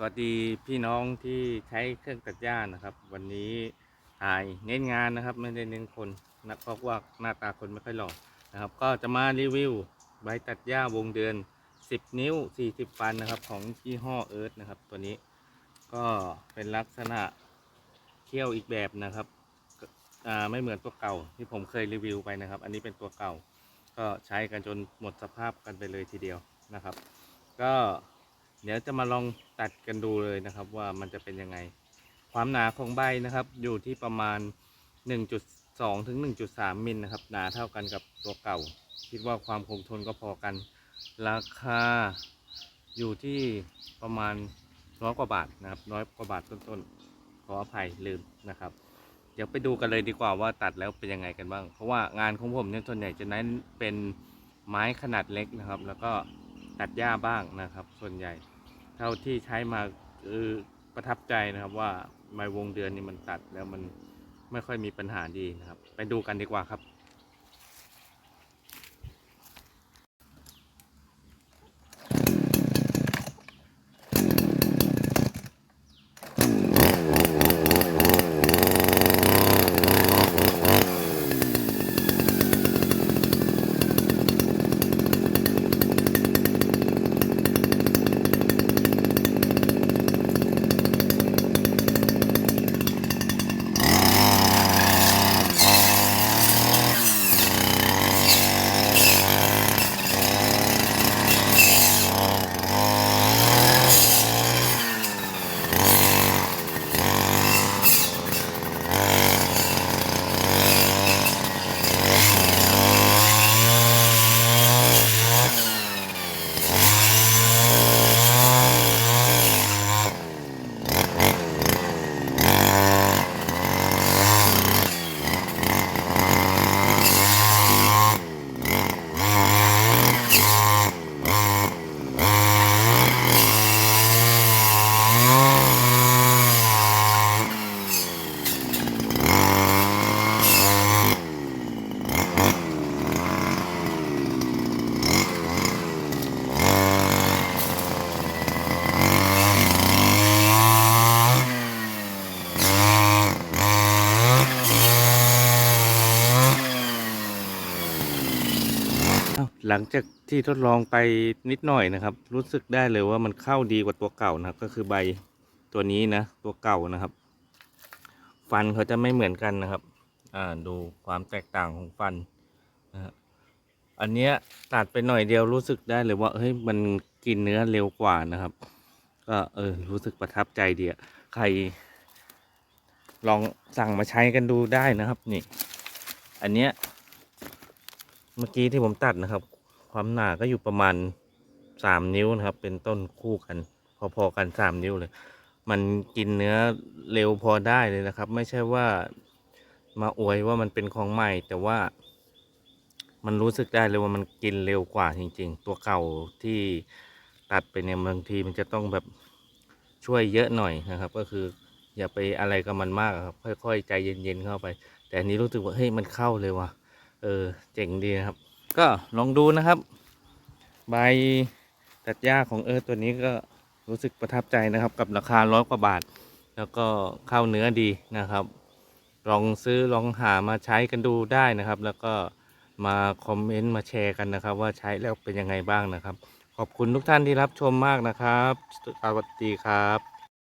สวัสดีพี่น้องที่ใช้เครื่องตัดหญ้านะครับ วันนี้ถ่ายเน้นงานนะครับ ไม่ได้เน้นคนนะเพราะว่าหน้าตาคนไม่ค่อยหล่อนะครับ ก็จะมารีวิวใบตัดหญ้าวงเดือน 10 นิ้ว 40 ฟันนะครับ ของยี่ห้อเอิร์ธนะครับ ตัวนี้ก็เป็นลักษณะเขี้ยวอีกแบบนะครับไม่เหมือนตัวเก่าที่ผมเคยรีวิวไปนะครับ อันนี้เป็นตัวเก่า ก็ใช้กันจนหมดสภาพกันไปเลยทีเดียวนะครับ ก็ เดี๋ยวจะมาลองตัดกันดูเลยนะครับ ว่ามันจะเป็นยังไง ความหนาของใบนะครับ อยู่ที่ประมาณ 1.2 ถึง 1.3 มิลนะครับ หนาเท่ากันกับตัวเก่า คิดว่าความคงทนก็พอกัน ราคาอยู่ที่ประมาณร้อยกว่าบาทนะครับร้อยกว่าบาทต้นๆ ขออภัยลืมนะครับ เดี๋ยวไปดูกันเลยดีกว่าว่าตัดแล้วเป็นยังไงกันบ้าง เพราะว่างานของผมเนี่ยส่วนใหญ่จะเน้นเป็นไม้ขนาดเล็กนะครับ แล้วก็ ตัดหญ้าบ้างนะครับ ส่วนใหญ่ เท่าที่ใช้มาคือประทับใจนะครับว่าไม้วงเดือนนี่มันตัดแล้วมันไม่ค่อยมีปัญหาดีนะครับ ไปดูกันดีกว่าครับ หลังจากที่ทดลองไปนิดหน่อยนะครับ รู้สึกได้เลยว่ามันเข้าดีกว่าตัวเก่านะครับ ก็คือใบตัวนี้นะ ตัวเก่านะครับ ฟันเขาจะไม่เหมือนกันนะครับ อ่าดูความแตกต่างของฟันนะฮะอันเนี้ยตัดไปหน่อยเดียวรู้สึกได้เลยว่าเฮ้ยมันกินเนื้อเร็วกว่านะครับ ก็เออรู้สึกประทับใจดีอะใคร ลองสั่งมาใช้กันดูได้นะครับ นี่ อันเนี้ย เมื่อกี้ที่ผมตัดนะครับ ความหนาก็อยู่ประมาณสามนิ้วนะครับ เป็นต้นคู่กัน พอๆกันสามนิ้วเลย มันกินเนื้อเร็วพอได้เลยนะครับ ไม่ใช่ว่ามาอวยว่ามันเป็นของใหม่ แต่ว่า มันรู้สึกได้เลยว่ามันกินเร็วกว่าจริง ๆ ตัวเก่าที่ตัดไปเนี่ยบางทีมันจะต้องแบบช่วยเยอะหน่อยนะครับ ก็คืออย่าไปอะไรกับมันมากครับ ค่อย ๆ ใจเย็นๆเข้าไป แต่อันนี้รู้สึกว่าเฮ้ยมันเข้าเลยว่ะ เออเจ๋งดีนะครับ ก็ลองดูนะครับ ใบตัดหญ้าของเอิร์ธตัวนี้ก็รู้สึกประทับใจนะครับ กับราคาร้อยกว่าบาท แล้วก็เข้าเนื้อดีนะครับ ลองซื้อลองหามาใช้กันดูได้นะครับ แล้วก็มาคอมเมนต์มาแชร์กันนะครับ ว่าใช้แล้วเป็นยังไงบ้างนะครับ ขอบคุณทุกท่านที่รับชมมากนะครับสวัสดีครับ